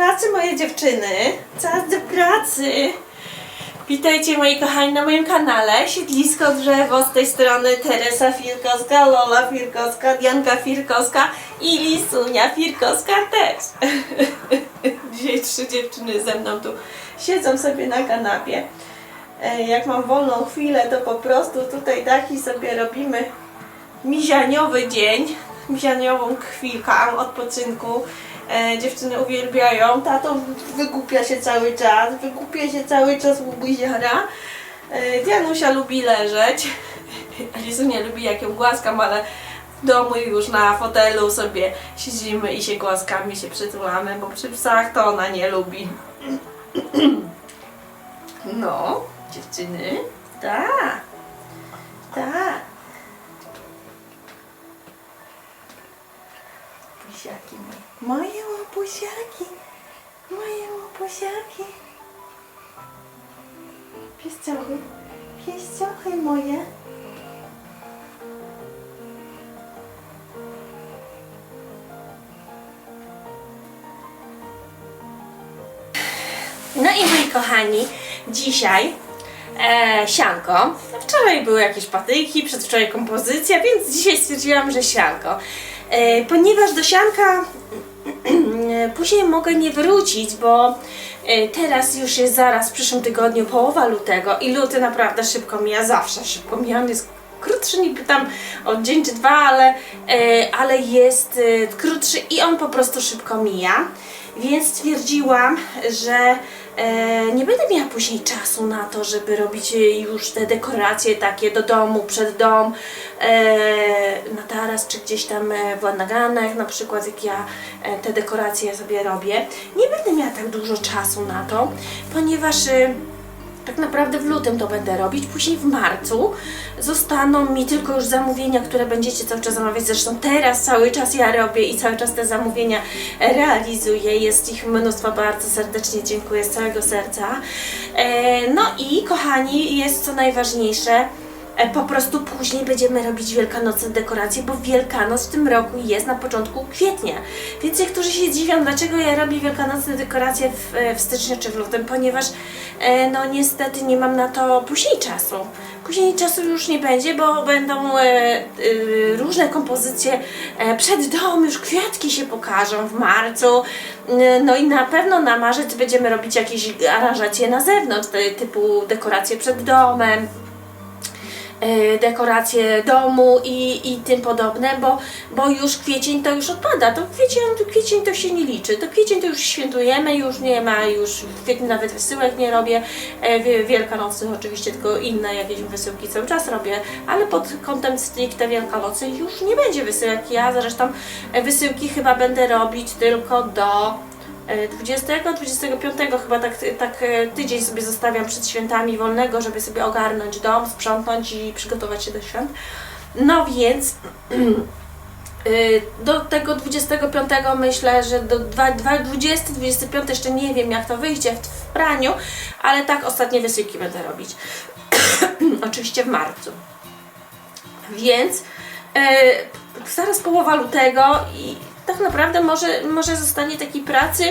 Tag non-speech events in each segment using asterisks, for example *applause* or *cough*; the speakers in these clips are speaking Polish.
pracy, moje dziewczyny. Czas do pracy. Witajcie moi kochani na moim kanale Siedlisko Drzewo z tej strony Teresa Firkowska, Lola Firkowska, Dianka Firkowska i Lisunia Firkowska też. *laughs* Dzisiaj trzy dziewczyny ze mną tu siedzą sobie na kanapie. E, Jak mam wolną chwilę, to po prostu tutaj taki sobie robimy mizianiowy dzień, mizianiową chwilkę odpoczynku. E, dziewczyny uwielbiają. Tato wygłupia się cały czas, wygłupia się cały czas u buziara. E, Dianusia lubi leżeć. *laughs* Lizunia lubi jak ją głaskam, ale w domu już na fotelu sobie siedzimy i się głaskamy, się przytulamy, bo przy psach to ona nie lubi. *clears throat* No, dziewczyny. Tak. Tak. Buziaki moje. Moje łobuziaki. Moje łobuziaki. Piesciochy. Piesciochy moje. No i moi kochani, dzisiaj e, sianko. Wczoraj były jakieś patyki, przedwczoraj kompozycja, więc dzisiaj stwierdziłam, że sianko. E, ponieważ do sianka później mogę nie wrócić, bo e, teraz już jest zaraz w przyszłym tygodniu połowa lutego i luty naprawdę szybko mija, zawsze szybko mija, on jest krótszy niby tam od dzień czy dwa, ale, e, ale jest e, krótszy i on po prostu szybko mija. Więc stwierdziłam, że nie będę miała później czasu na to, żeby robić e, już te dekoracje takie do domu, przed dom, e, na taras czy gdzieś tam e, w Ładnaganach na przykład, jak ja e, te dekoracje sobie robię. Nie będę miała tak dużo czasu na to, ponieważ e, tak naprawdę w lutym to będę robić, później w marcu zostaną mi tylko już zamówienia, które będziecie cały czas zamawiać. Zresztą teraz cały czas ja robię i cały czas te zamówienia realizuję. Jest ich mnóstwo, bardzo serdecznie dziękuję z całego serca. E, no i kochani, jest co najważniejsze. E, Po prostu później będziemy robić wielkanocne dekoracje, bo Wielkanoc w tym roku jest na początku kwietnia. Więc niektórzy się dziwią, dlaczego ja robię wielkanocne dekoracje w, e, w styczniu czy w lutym, ponieważ e, no niestety nie mam na to później czasu. Później czasu już nie będzie, bo będą e, e, różne kompozycje e, przed dom, już kwiatki się pokażą w marcu. E, no i na pewno na marzec będziemy robić jakieś aranżacje na zewnątrz, te, typu dekoracje przed domem, dekoracje domu i, i tym podobne, bo, bo już kwiecień to już odpada, to kwiecień, to kwiecień to się nie liczy, to kwiecień to już świętujemy, już nie ma, już w kwietniu nawet wysyłek nie robię, e, wie- wielkanocnych oczywiście, tylko inne jakieś wysyłki cały czas robię, ale pod kątem stricte wielkanocy już nie będzie wysyłek, ja zresztą e, wysyłki chyba będę robić tylko do e, 20, 25 chyba tak, tak e, tydzień sobie zostawiam przed świętami wolnego, żeby sobie ogarnąć dom, sprzątnąć i przygotować się do świąt. No więc *clears throat* y, do tego 25 myślę, że do dwa- dwa- 20, 25 jeszcze nie wiem jak to wyjdzie w, praniu, ale tak ostatnie wysyłki będę robić. *clears throat* Oczywiście w marcu. Więc e, zaraz połowa lutego i tak naprawdę może, może zostanie takiej pracy,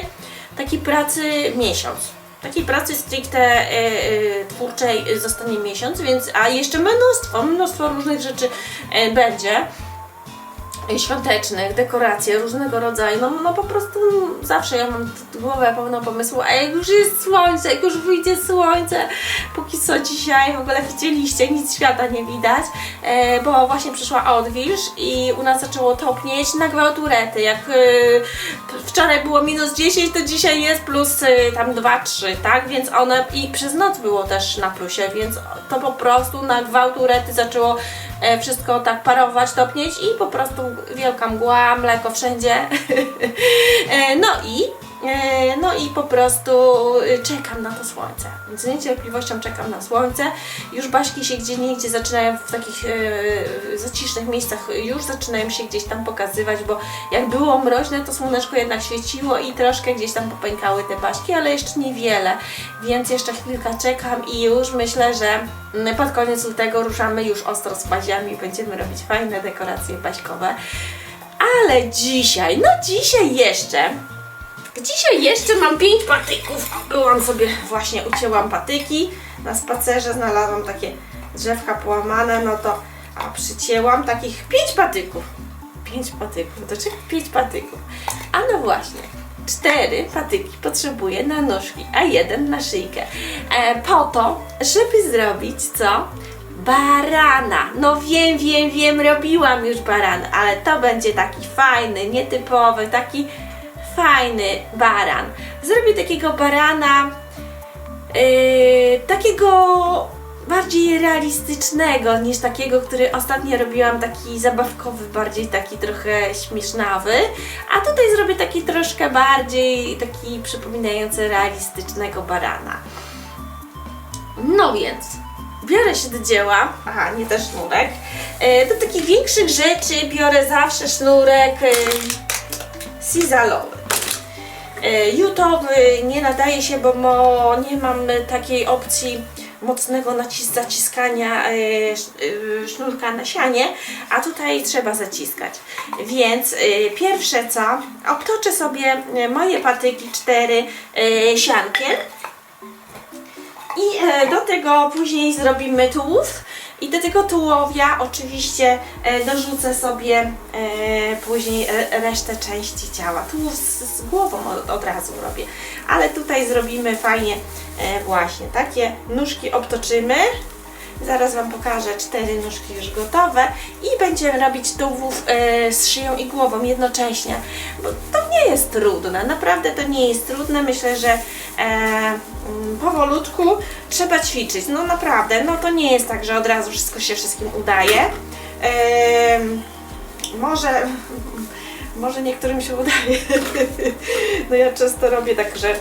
takiej pracy miesiąc. Takiej pracy stricte e, e, twórczej zostanie miesiąc, więc a jeszcze mnóstwo, mnóstwo różnych rzeczy e, będzie e, świątecznych, dekoracje różnego rodzaju. No, no po prostu zawsze ja mam głowę pełną pomysłu, a jak już jest słońce, jak już wyjdzie słońce, póki co dzisiaj w ogóle widzieliście, nic świata nie widać, e, bo właśnie przyszła odwilż i u nas zaczęło topnieć na gwałturety. Jak e, wczoraj było minus 10, to dzisiaj jest plus e, tam 2-3, tak? Więc one i przez noc było też na plusie, więc to po prostu na gwałturety zaczęło wszystko tak parować, topnieć i po prostu wielka mgła, mleko wszędzie. *laughs* E, no i e, no i po prostu e, czekam na to słońce. Z niecierpliwością czekam na słońce. Już baśki się gdzie niegdzie zaczynają w takich e, zacisznych miejscach już zaczynają się gdzieś tam pokazywać, bo jak było mroźne, to słoneczko jednak świeciło i troszkę gdzieś tam popękały te baśki, ale jeszcze niewiele. Więc jeszcze chwilkę czekam i już myślę, że pod koniec lutego ruszamy już ostro z baziami, będziemy robić fajne dekoracje baśkowe. Ale dzisiaj, no dzisiaj jeszcze Dzisiaj jeszcze mam pięć patyków. Byłam sobie, właśnie ucięłam patyki. Na spacerze znalazłam takie drzewka połamane, no to a przycięłam takich pięć patyków. Pięć patyków. Do czego pięć patyków? A no właśnie. Cztery patyki potrzebuję na nóżki, a jeden na szyjkę. E, po to, żeby zrobić co? Barana. No wiem, wiem, wiem, robiłam już baran, ale to będzie taki fajny, nietypowy, taki fajny baran. Zrobię takiego barana, yy, takiego bardziej realistycznego niż takiego, który ostatnio robiłam, taki zabawkowy, bardziej taki trochę śmiesznawy. A tutaj zrobię taki troszkę bardziej, taki przypominający realistycznego barana. No więc, biorę się do dzieła. Aha, nie też sznurek. E, do takich większych rzeczy biorę zawsze sznurek e, E, Jutowy nie nadaje się, bo mo, nie mam takiej opcji mocnego zaciskania e, e, sznurka na sianie, a tutaj trzeba zaciskać. Więc pierwsze co, obtoczę sobie moje patyki cztery e, siankiem i do tego później zrobimy tułów. I do tego tułowia oczywiście e, dorzucę sobie e, później resztę części ciała. Tułów z, z głową od, od razu robię. Ale tutaj zrobimy fajnie e, właśnie takie nóżki obtoczymy. Zaraz Wam pokażę cztery nóżki już gotowe i będziemy robić tułów z szyją i głową jednocześnie, bo to nie jest trudne, naprawdę to nie jest trudne, myślę, że e, mm, powolutku trzeba ćwiczyć, no naprawdę, no to nie jest tak, że od razu wszystko się wszystkim udaje. Em, może, *laughs* może niektórym się udaje, *laughs* no ja często robię tak, że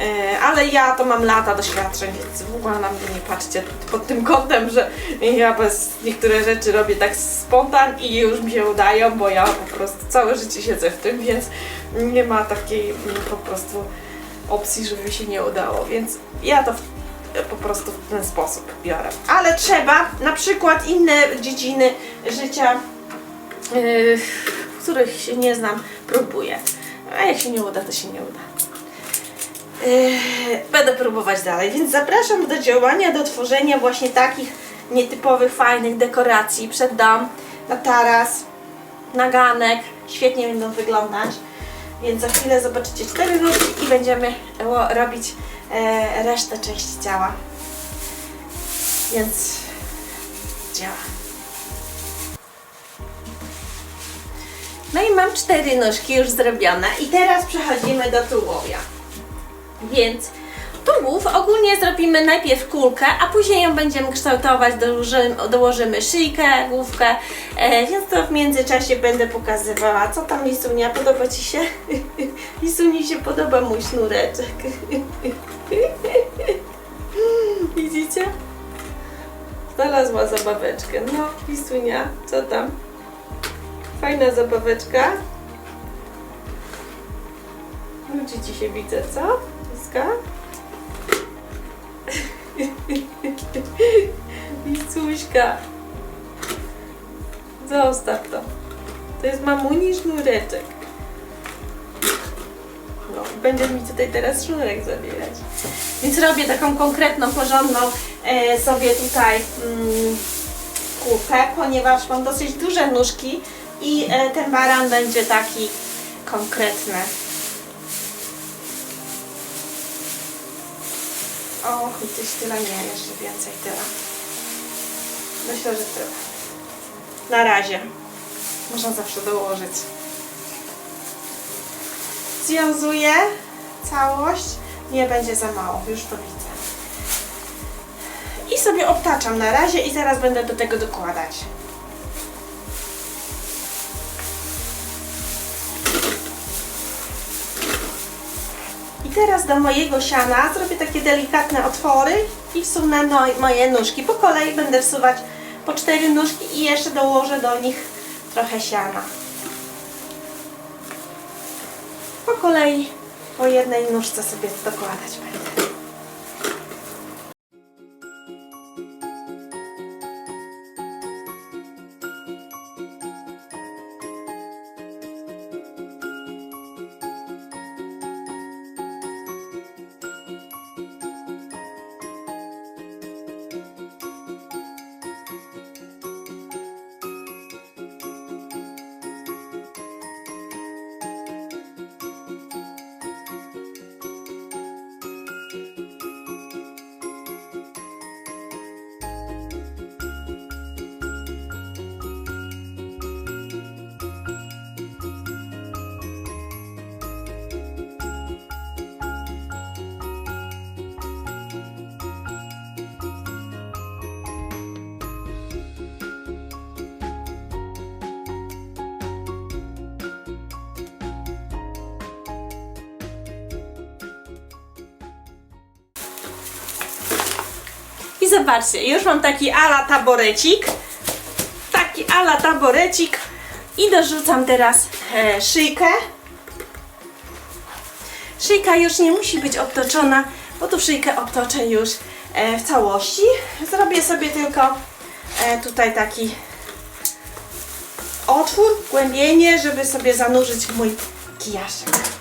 E, ale ja to mam lata doświadczeń, więc w ogóle na mnie nie patrzcie pod tym kątem, że ja bez niektóre rzeczy robię tak spontan i już mi się udają, bo ja po prostu całe życie siedzę w tym, więc nie ma takiej mm, po prostu opcji, żeby się nie udało, więc ja to po prostu w ten sposób biorę. Ale trzeba na przykład inne dziedziny życia, yy, w których się nie znam, próbuję. A jak się nie uda, to się nie uda. Yy, będę próbować dalej, więc zapraszam do działania, do tworzenia właśnie takich nietypowych, fajnych dekoracji przed dom, na taras, na ganek. Świetnie będą wyglądać. Więc za chwilę zobaczycie cztery nóżki i będziemy robić e, resztę części ciała. Więc działa. No i mam cztery nóżki już zrobione i teraz przechodzimy do tułowia. Więc tułów ogólnie zrobimy najpierw kulkę, a później ją będziemy kształtować, dołożymy, dołożymy szyjkę, główkę, e, więc to w międzyczasie będę pokazywała. Co tam Lisunia, podoba Ci się? *laughs* Lisuni się podoba mój sznureczek. *laughs* Widzicie? Znalazła zabaweczkę. No, Lisunia, co tam? Fajna zabaweczka. Nudzi Ci się widzę, co? Iska? *laughs* Isuśka. Zostaw to. To jest mamuni sznureczek. No, będzie mi tutaj teraz sznurek zabierać. Więc robię taką konkretną, porządną e, sobie tutaj mm, kulkę, ponieważ mam dosyć duże nóżki i e, ten baran będzie taki konkretny. O, i coś tyle nie, jeszcze więcej tyle. Myślę, że tyle. Na razie. Można zawsze dołożyć. Związuję całość. Nie będzie za mało, już to widzę. I sobie obtaczam na razie i zaraz będę do tego dokładać. Teraz do mojego siana zrobię takie delikatne otwory i wsunę no, moje nóżki. Po kolei będę wsuwać po cztery nóżki i jeszcze dołożę do nich trochę siana. Po kolei po jednej nóżce sobie dokładać będę. I zobaczcie, już mam taki ala taborecik. Taki ala taborecik. I dorzucam teraz e, szyjkę. Szyjka już nie musi być obtoczona, bo tu szyjkę obtoczę już e, w całości. Zrobię sobie tylko e, tutaj taki otwór, głębienie, żeby sobie zanurzyć mój kijaszek.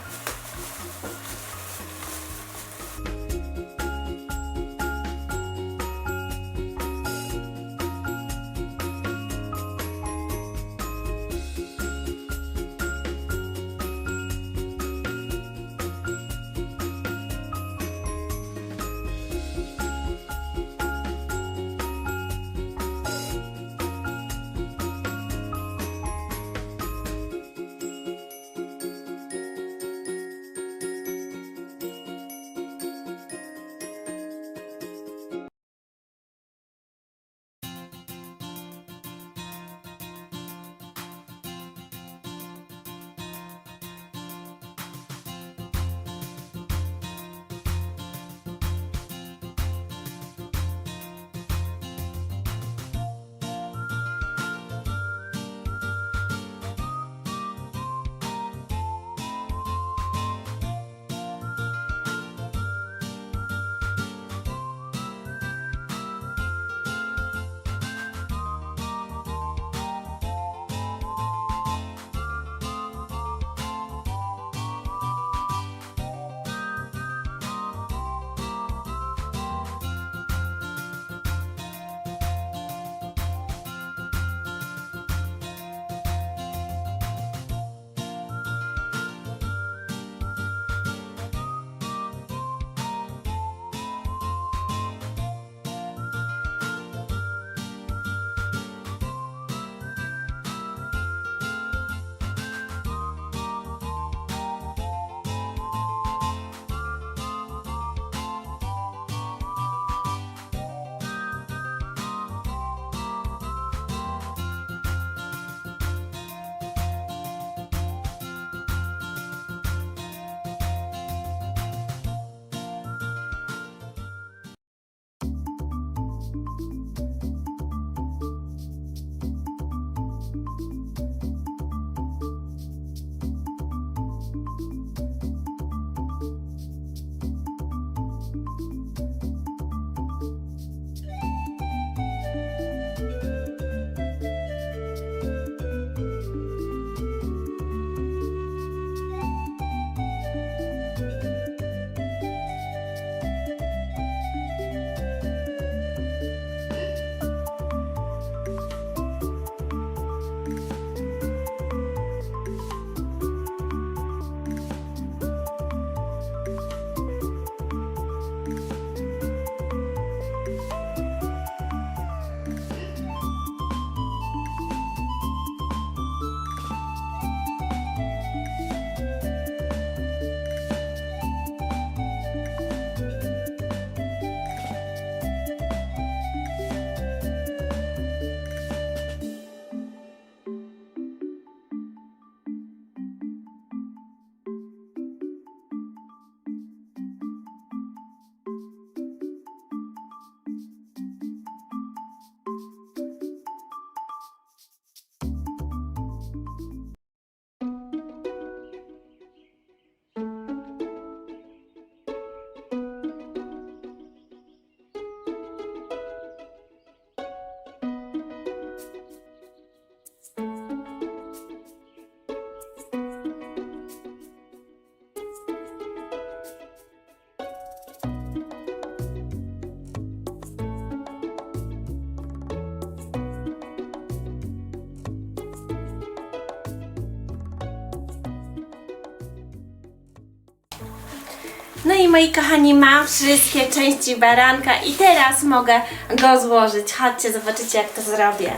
I moi kochani, mam wszystkie części baranka i teraz mogę go złożyć. Chodźcie, zobaczycie jak to zrobię.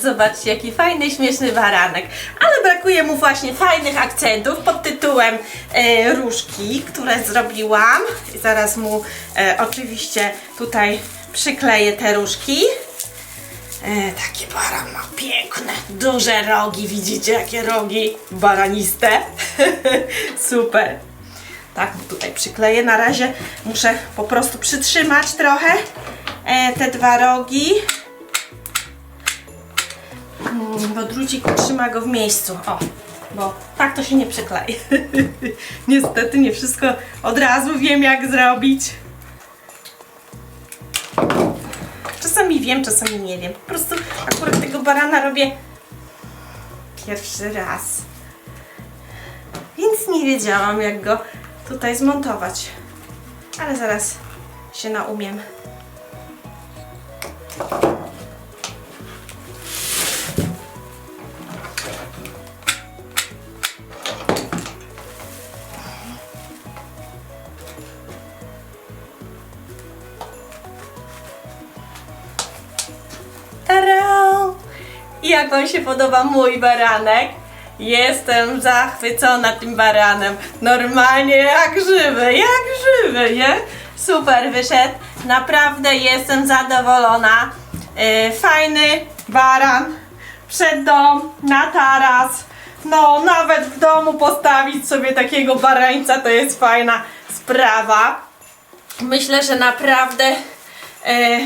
Zobaczcie, jaki fajny, śmieszny baranek. Ale brakuje mu właśnie fajnych akcentów pod tytułem e, różki, które zrobiłam. I zaraz mu e, oczywiście tutaj przykleję te różki. E, taki baran ma piękne, duże rogi. Widzicie, jakie rogi baraniste? *laughs* Super. Tak, tutaj przykleję. Na razie muszę po prostu przytrzymać trochę e, te dwa rogi. Mm, bo drucik trzyma go w miejscu. O, bo tak to się nie przyklei. *laughs* Niestety nie wszystko od razu wiem jak zrobić. Czasami wiem, czasami nie wiem. Po prostu akurat tego barana robię pierwszy raz. Więc nie wiedziałam jak go tutaj zmontować. Ale zaraz się naumiem. Jak Wam się podoba mój baranek? Jestem zachwycona tym baranem. Normalnie jak żywy, jak żywy, nie? Super wyszedł. Naprawdę jestem zadowolona. Yy, fajny baran. Przed dom, na taras. No, nawet w domu postawić sobie takiego barańca to jest fajna sprawa. Myślę, że naprawdę yy,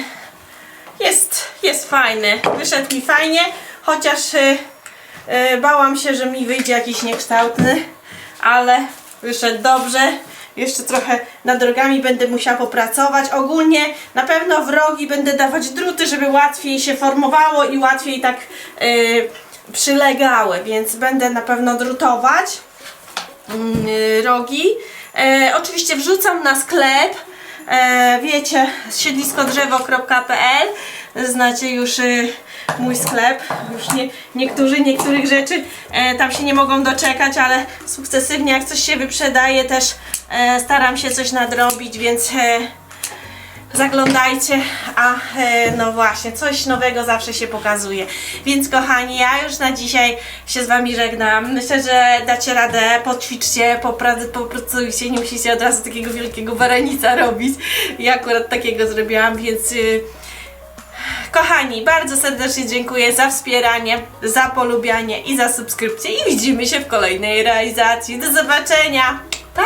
jest, jest fajny. Wyszedł mi fajnie, chociaż y, y, bałam się, że mi wyjdzie jakiś niekształtny, ale wyszedł dobrze. Jeszcze trochę nad drogami będę musiała popracować. Ogólnie na pewno w rogi będę dawać druty, żeby łatwiej się formowało i łatwiej tak y, przylegały, więc będę na pewno drutować mm, rogi. E, oczywiście wrzucam na sklep. E, wiecie, siedliskodrzewo.pl Znacie już mój sklep. Już nie, niektórzy niektórych rzeczy e, tam się nie mogą doczekać, ale sukcesywnie jak coś się wyprzedaje też e, staram się coś nadrobić, więc e, zaglądajcie, a e, no właśnie, coś nowego zawsze się pokazuje. Więc kochani, ja już na dzisiaj się z Wami żegnam. Myślę, że dacie radę, poćwiczcie, popra- popracujcie, nie musicie od razu takiego wielkiego baranica robić. Ja akurat takiego zrobiłam, więc... Y, Kochani, bardzo serdecznie dziękuję za wspieranie, za polubianie i za subskrypcję i widzimy się w kolejnej realizacji. Do zobaczenia! Pa!